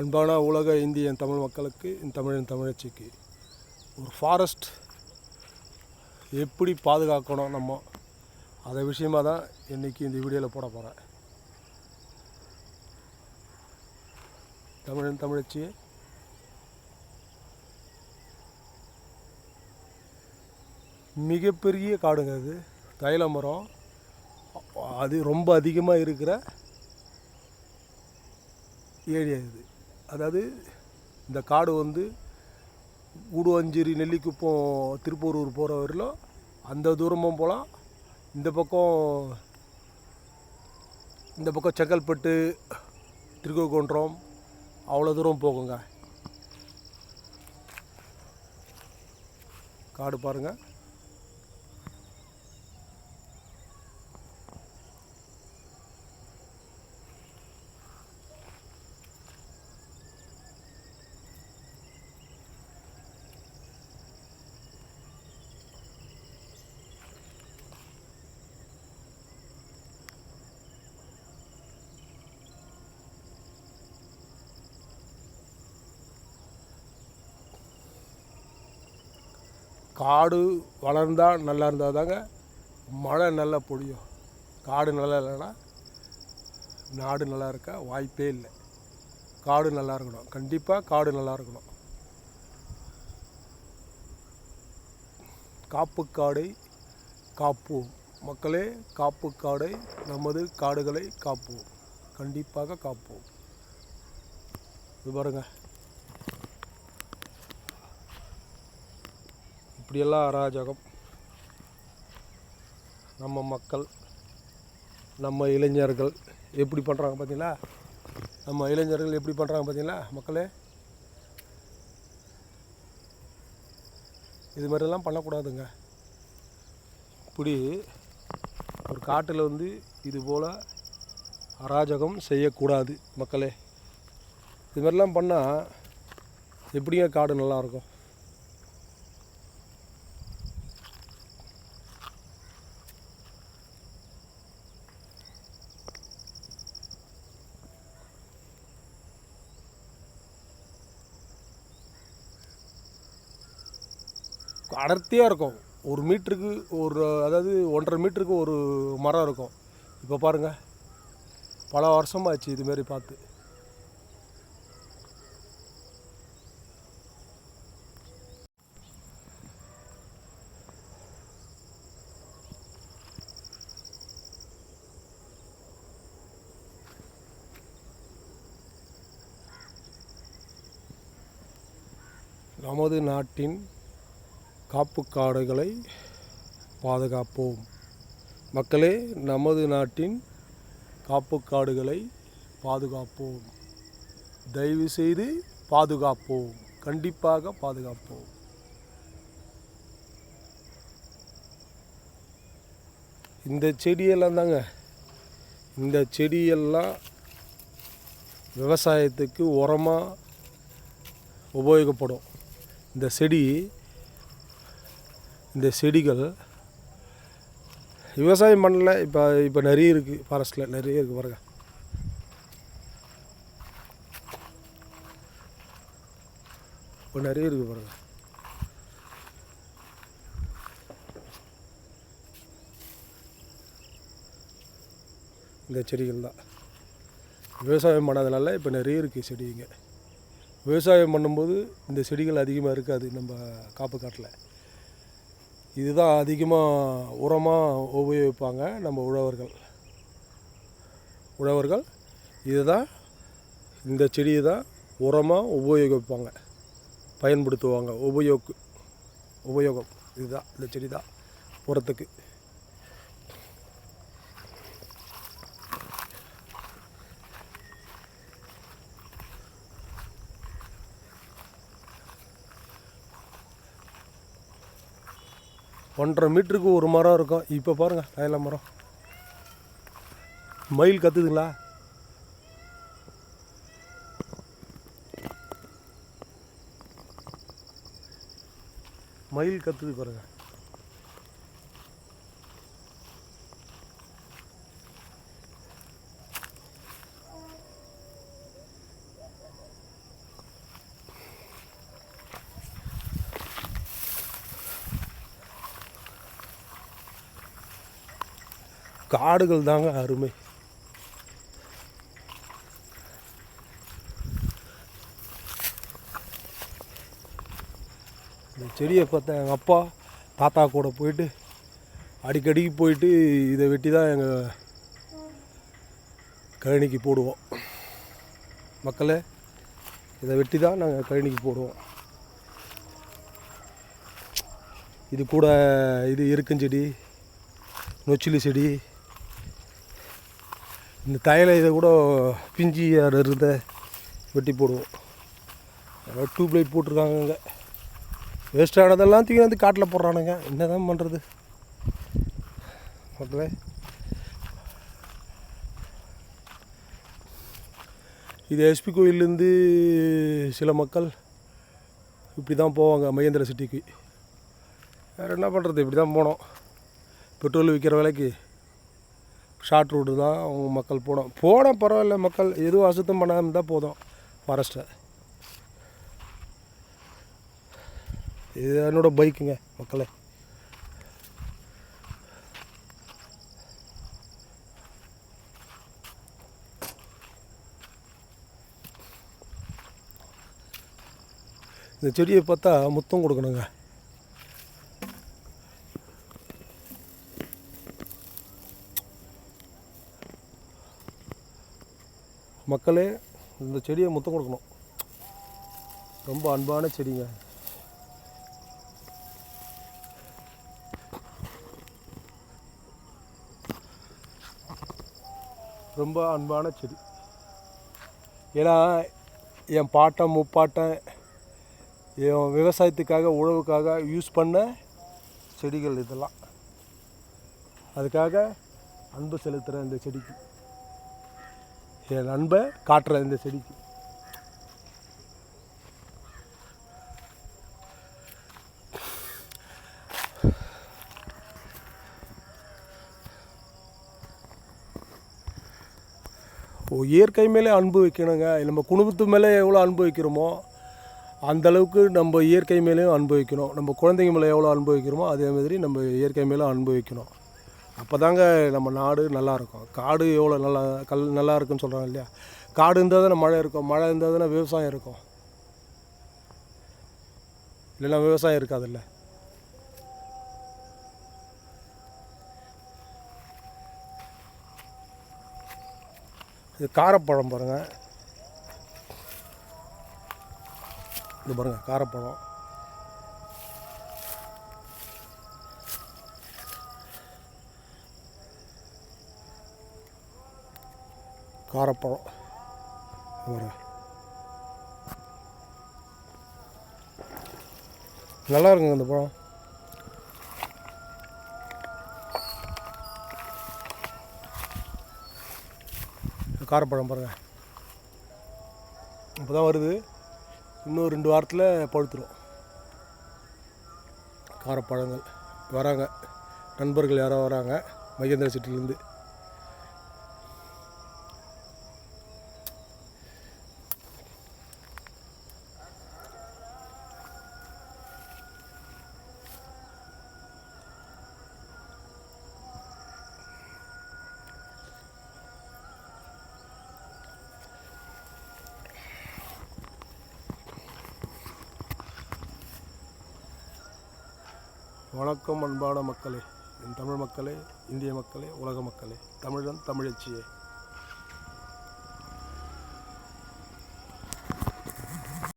அன்பான உலக இந்தியன் தமிழ் மக்களுக்கு இந்த தமிழன் தமிழச்சிக்கு ஒரு ஃபாரஸ்ட் எப்படி பாதுகாக்கணும் நம்ம? அதை விஷயமாக தான் இன்றைக்கி இந்த வீடியோவில் போட போகிறேன் தமிழன் தமிழச்சி. மிகப்பெரிய காடுங்க அது. தைல மரம். அது ரொம்ப அதிகமாக இருக்கிற ஏரியா இது. அதாவது இந்த காடு வந்து கூடுவஞ்சேரி நெல்லிக்குப்பம் திருப்பூரூர் போகிற வரையிலும் அந்த தூரமும் போகலாம் இந்த பக்கம் இந்த பக்கம் செங்கல்பட்டு திருக்கோகுன்றம் அவ்வளோ தூரம் போகுங்க. காடு பாருங்கள் காடு வளர்ந்தால் நல்லா இருந்தால் தாங்க மழை நல்லா பொழியும். காடு நல்லா இல்லைன்னா நாடு நல்லா இருக்க வாய்ப்பே இல்லை. காடு நல்லா இருக்கணும். கண்டிப்பாக காடு நல்லா இருக்கணும். காப்பு காடை காப்போம். மக்களே காப்பு காடை நமது காடுகளை காப்போம். கண்டிப்பாக காப்போம். இது பாருங்கள் இப்படியெல்லாம் அராஜகம். நம்ம மக்கள் நம்ம இளைஞர்கள் எப்படி பண்ணுறாங்க பார்த்தீங்களா? நம்ம இளைஞர்கள் எப்படி பண்ணுறாங்க பார்த்தீங்களா? மக்களே? இது மாதிரிலாம் பண்ணக்கூடாதுங்க. இப்படி ஒரு காட்டில் வந்து இது போல் அராஜகம் செய்யக்கூடாது மக்களே. இது மாதிரிலாம் பண்ணால் எப்படிங்க காடு நல்லாயிருக்கும்? அடர்த்தியாக இருக்கும். ஒரு மீட்டருக்கு ஒரு அதாவது ஒன்றரை மீட்டருக்கு ஒரு மரம் இருக்கும். இப்போ பாருங்கள் பல வருஷமாச்சு இதுமாரி பார்த்து. நமது நாட்டின் காப்பு காடுகளை பாதுகாப்போம். மக்களே நமது நாட்டின் காப்பு காடுகளை பாதுகாப்போம். தயவு செய்து பாதுகாப்போம். கண்டிப்பாக பாதுகாப்போம். இந்த செடியெல்லாம் தாங்க. இந்த செடியெல்லாம் விவசாயத்துக்கு உரமாக உபயோகப்படும். இந்த செடி இந்த செடிகள் விவசாயம் பண்ணல இப்போ இப்போ நிறைய இருக்குது ஃபாரஸ்ட்டில் நிறைய இருக்குது பாருங்க. இப்போ நிறைய இருக்குது பாருங்க. இந்த செடிகள் தான். விவசாயம் பண்ணாதனால இப்போ நிறைய இருக்குது செடிங்க விவசாயம் பண்ணும்போது இந்த செடிகள் அதிகமாக இருக்காது நம்ம காப்பு காட்டில். இதுதான் அதிகமாக உரமாக உபயோகிப்பாங்க நம்ம உழவர்கள். உழவர்கள் இதுதான் இந்த செடியை தான் உரமாக உபயோகிப்பாங்க. பயன்படுத்துவாங்க. உபயோக உபயோகம். இதுதான் இந்த செடி தான் உரத்துக்கு ஒன்றரை மீட்டருக்கு ஒரு மரம் இருக்கும். இப்போ பாருங்கள் தைல மரம். மயில் கத்துதுங்களா? மயில் கற்றுது பாருங்கள் காடுகள் தாங்க அருமை. இந்த செடியை பார்த்தா எங்கள் அப்பா தாத்தா கூட போயிட்டு அடிக்கடிக்கு போயிட்டு இதை வெட்டி தான் எங்கள் கழனிக்கு போடுவோம். மக்களே இதை வெட்டி தான் நாங்கள் கழனிக்கு போடுவோம். இது கூட இது இருக்கஞ்செடி நொச்சிலி செடி இந்த தையலை இதை கூட பிஞ்சி இருந்த வெட்டி போடுவோம். அதாவது டியூப் லைட் போட்டிருக்காங்க வேஸ்ட் ஆனதெல்லாம் தூக்கி வந்து காட்டில் போடுறானுங்க. என்ன தான் பண்ணுறது மக்களே. இது எஸ்பி கோயிலேருந்து சில மக்கள் இப்படி தான் போவாங்க மகேந்திர சிட்டிக்கு. வேறு என்ன பண்ணுறது இப்படி தான் போனோம். பெட்ரோல் விற்கிற விலைக்கு. ஷார்ட் ரூட்டு தான் அவங்க மக்கள் போனோம். போனால் பரவாயில்ல மக்கள் எதுவும் அசுத்தம் பண்ணாமல் இருந்தால் போதும் ஃபாரஸ்ட்டை இது என்னோடய பைக்குங்க மக்களே. இந்த செடியை பார்த்தா முத்தம் கொடுக்கணுங்க. மக்களே இந்த செடியை முத்தம் கொடுக்கணும். ரொம்ப அன்பான செடிங்க. ரொம்ப அன்பான செடி. ஏன்னா என் பாட்டன் முப்பாட்டன் என் விவசாயத்துக்காக உழவுக்காக யூஸ் பண்ண செடிகள் இதெல்லாம். அதுக்காக அன்பு செலுத்துகிறேன் இந்த செடிக்கு. என் அன்பை காட்டுற இந்த செடிக்கு. ஓ இயற்கை மேலே அன்பு வைக்கணுங்க. நம்ம குடும்பத்து மேலே எவ்வளோ அன்பு வைக்கிறோமோ அந்த அளவுக்கு நம்ம இயற்கை மேலேயும் அன்பு வைக்கணும். நம்ம குழந்தைங்க மேலே எவ்வளோ அன்பு வைக்கிறோமோ அதே மாதிரி நம்ம இயற்கை மேலே அன்பு வைக்கணும். அப்போ தாங்க நம்ம நாடு நல்லாயிருக்கும். காடு எவ்வளோ நல்லா கல் நல்லா இருக்குன்னு சொல்கிறாங்க இல்லையா? காடு இருந்தால் தானே மழை இருக்கும். மழை இருந்தால் தானே விவசாயம் இருக்கும். இல்லைன்னா விவசாயம் இருக்காதுல்ல. இது காரப்பழம் பாருங்கள் இது பாருங்கள் காரப்பழம். காரப்பழம். நல்லா இருக்குங்க இந்த பழம். காரப்பழம் பாருங்கள் இப்போ தான் வருது. இன்னும் ரெண்டு வாரத்தில் பழுத்துரும். காரப்பழங்கள். வராங்க. நண்பர்கள் யாரோ வராங்க. மகேந்திர சிட்டிலேருந்து வணக்கம் அன்பான மக்களே. என் தமிழ் மக்களே இந்திய மக்களே உலக மக்களே. தமிழன் தமிழச்சியே.